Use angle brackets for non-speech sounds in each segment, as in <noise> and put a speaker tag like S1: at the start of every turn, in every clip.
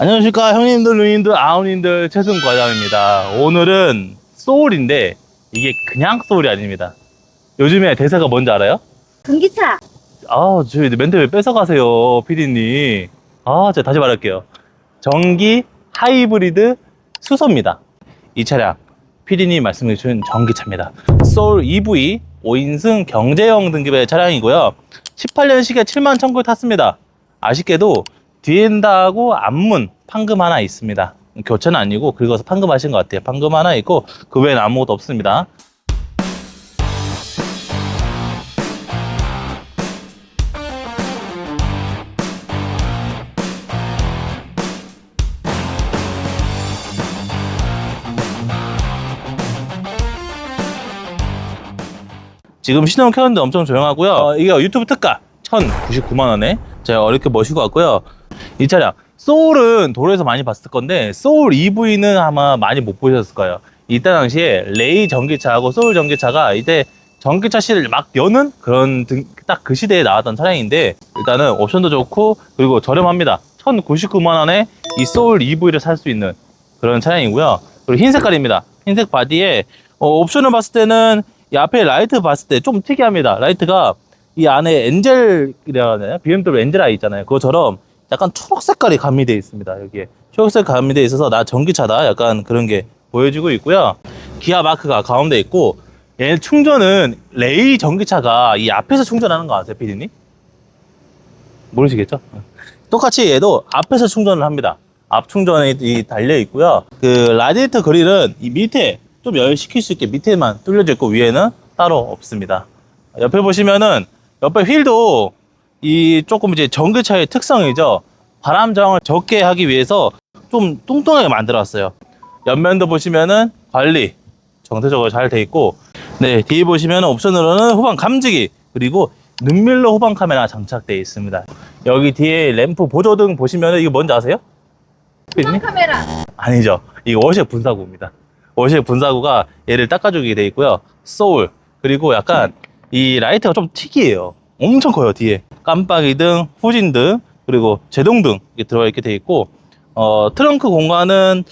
S1: 안녕하십니까. 형님들 누님들 아우님들 최승 과장입니다. 오늘은 소울인데 이게 그냥 소울이 아닙니다. 요즘에 대사가 뭔지 알아요?
S2: 전기차.
S1: 아 저희 멘트 왜 뺏어가세요 피디님. 아 제가 다시 말할게요. 전기 하이브리드 수소입니다. 이 차량 피디님 말씀해 주신 전기차입니다. 소울 EV 5인승 경제형 등급의 차량이고요. 18년식에 7만 1000km 탔습니다. 아쉽게도 뒤엔다하고 앞문 판금 하나 있습니다 교체는 아니고 긁어서 판금하신 것 같아요 판금 하나 있고 그 외에는 아무것도 없습니다 지금 시동 켰는데 엄청 조용하고요. 어, 이게 유튜브 특가 1,099만 원에 제가 어렵게 모시고 왔고요. 이 차량 소울은 도로에서 많이 봤을 건데 소울 EV는 아마 많이 못 보셨을 거예요. 이때 당시에 레이 전기차하고 소울 전기차가 이때 전기차 시를 막 여는 그런 딱 그 시대에 나왔던 차량인데 일단은 옵션도 좋고 그리고 저렴합니다. 1,099만 원에 이 소울 EV를 살 수 있는 그런 차량이고요. 그리고 흰 색깔입니다. 흰색 바디에 어, 옵션을 봤을 때는 이 앞에 라이트 봤을 때 좀 특이합니다. 라이트가 이 안에 엔젤이라 하나요? BMW 엔젤 아이 있잖아요. 그것처럼 약간 초록 색깔이 가미되어 있습니다. 여기에 초록색 가미되어 있어서 나 전기차다 약간 그런 게 보여지고 있고요. 기아 마크가 가운데 있고 얘 충전은 레이 전기차가 이 앞에서 충전하는 거 아세요, 피디님? 모르시겠죠? 똑같이 얘도 앞에서 충전을 합니다. 앞 충전이 이 달려 있고요. 그 라디에이터 그릴은 이 밑에 좀 열시킬 수 있게 밑에만 뚫려져 있고 위에는 따로 없습니다. 옆에 보시면은 옆에 휠도 이 조금 이제 전기차의 특성이죠. 바람 저항을 적게 하기 위해서 좀 뚱뚱하게 만들었어요. 옆면도 보시면은 관리 정체적으로 잘 돼 있고 네 뒤에 보시면 옵션으로는 후방 감지기 그리고 눈밀러 후방 카메라 장착되어 있습니다. 여기 뒤에 램프 보조등 보시면은 이거 뭔지 아세요? 피디님?
S2: 카메라.
S1: 아니죠. 이거 워시액 분사구입니다. 워시액 분사구가 얘를 닦아주게 돼 있고요. 소울 그리고 약간 이 라이트가 좀 특이해요. 엄청 커요 뒤에 깜빡이 등, 후진 등 그리고 제동 등 이렇게 들어가 있게 돼 있고 어, 트렁크 공간은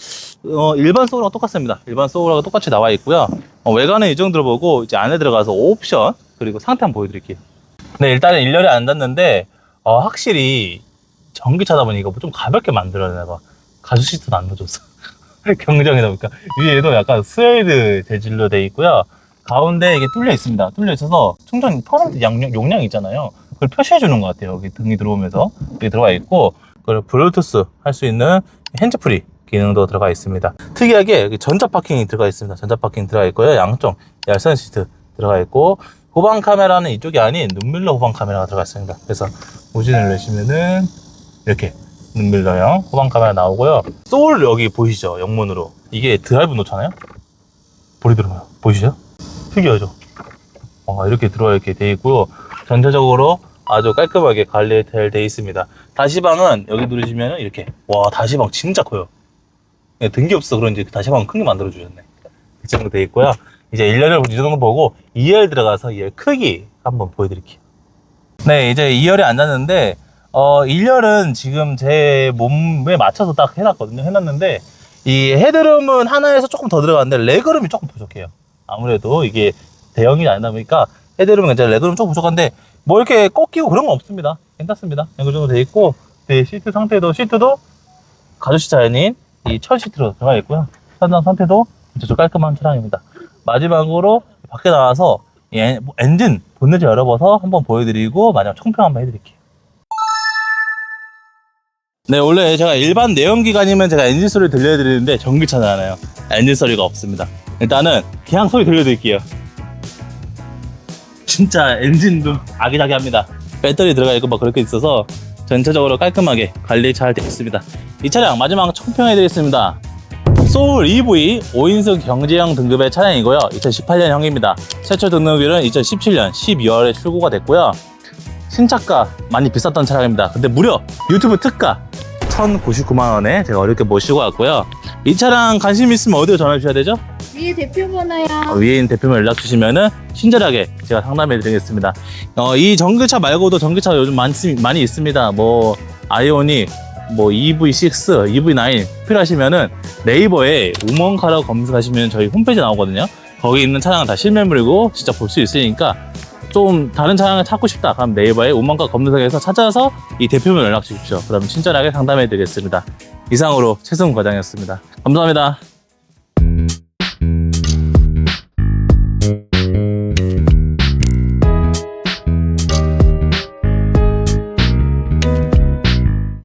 S1: 어, 일반 소울하고 똑같습니다. 일반 소울하고 똑같이 나와 있고요. 어, 외관은 이 정도로 보고 이제 안에 들어가서 옵션 그리고 상태 한번 보여드릴게요. 네 일단은 일렬이 안 닿는데 어, 확실히 전기차다 보니까 좀 가볍게 만들어내나 봐. 가죽 시트도 안 넣어줬어. <laughs> 경정이다 보니까 위에도 약간 스웨이드 재질로 돼 있고요. 가운데 이게 뚫려 있습니다. 뚫려 있어서 충전 퍼센트 용량 있잖아요. 그걸 표시해 주는 것 같아요. 여기 등이 들어오면서 여기 들어가 있고 그리고 블루투스 할 수 있는 핸즈프리 기능도 들어가 있습니다. 특이하게 여기 전자 파킹이 들어가 있습니다. 전자 파킹 들어가 있고요. 양쪽 열선 시트 들어가 있고 후방 카메라는 이쪽이 아닌 눈밀러 후방 카메라가 들어가 있습니다. 그래서 우진을 내시면은 이렇게 눈밀러형 후방 카메라 나오고요. 소울 여기 보이시죠? 영문으로 이게 드라이브 놓잖아요. 볼이 들어가요. 보이시죠? 특이하죠? 어, 이렇게 들어와 이렇게 돼 있고요. 전체적으로 아주 깔끔하게 관리 잘돼 있습니다. 다시방은 여기 누르시면 이렇게 와 다시방 진짜 커요. 예, 등기 없어 그런지 다시방 큰 게 만들어 주셨네. 이 정도 돼 있고요. 이제 1열을 이 정도 보고 2열 들어가서 2열 크기 한번 보여드릴게요. 네, 이제 2열에 앉았는데 어 1열은 지금 제 몸에 맞춰서 딱 해놨거든요. 해놨는데 이 헤드룸은 하나에서 조금 더 들어가는데 레그룸이 조금 부족해요. 아무래도 이게 대형이 아니다 보니까 헤드룸은 괜찮아요. 레그룸 조금 부족한데 뭐 이렇게 꺾이고 그런 건 없습니다. 괜찮습니다. 이 정도 돼 있고 네, 시트 상태도 시트도 가죽시 자연인 이 철 시트로 들어가 있고요. 현장 상태도 아주 깔끔한 차량입니다. 마지막으로 밖에 나와서 엔진 본넷을 열어봐서 한번 보여드리고 마지막 총평 한번 해드릴게요. 네, 원래 제가 일반 내연기관이면 제가 엔진 소리 들려드리는데 전기차잖아요. 엔진 소리가 없습니다. 일단은 그냥 소리 들려드릴게요. 진짜 엔진도 아기자기합니다. 배터리 들어가 있고 막 그렇게 있어서 전체적으로 깔끔하게 관리 잘 되어 있습니다. 이 차량 마지막 총평해 드리겠습니다. 소울 EV 5인승 경제형 등급의 차량이고요. 2018년형입니다. 최초 등록일은 2017년 12월에 출고가 됐고요. 신차가 많이 비쌌던 차량입니다. 근데 무려 유튜브 특가 1,099만 원에 제가 어렵게 모시고 왔고요. 이 차량 관심 있으면 어디로 전화 주셔야 되죠?
S2: 위에 대표 번호요.
S1: 어, 위에 있는 대표만 연락 주시면은 친절하게 제가 상담해 드리겠습니다. 어, 이 전기차 말고도 전기차 요즘 많, 많이 있습니다. 뭐 아이오닉, 뭐 EV6, EV9 필요하시면은 네이버에 우먼카라고 검색하시면 저희 홈페이지 나오거든요. 거기 있는 차량은 다 실매물이고 진짜 볼 수 있으니까 좀 다른 차량을 찾고 싶다. 그럼 네이버에 우먼카 검색해서 찾아서 이 대표면 연락 주십시오. 그럼 친절하게 상담해 드리겠습니다. 이상으로 최승훈 과장이었습니다. 감사합니다.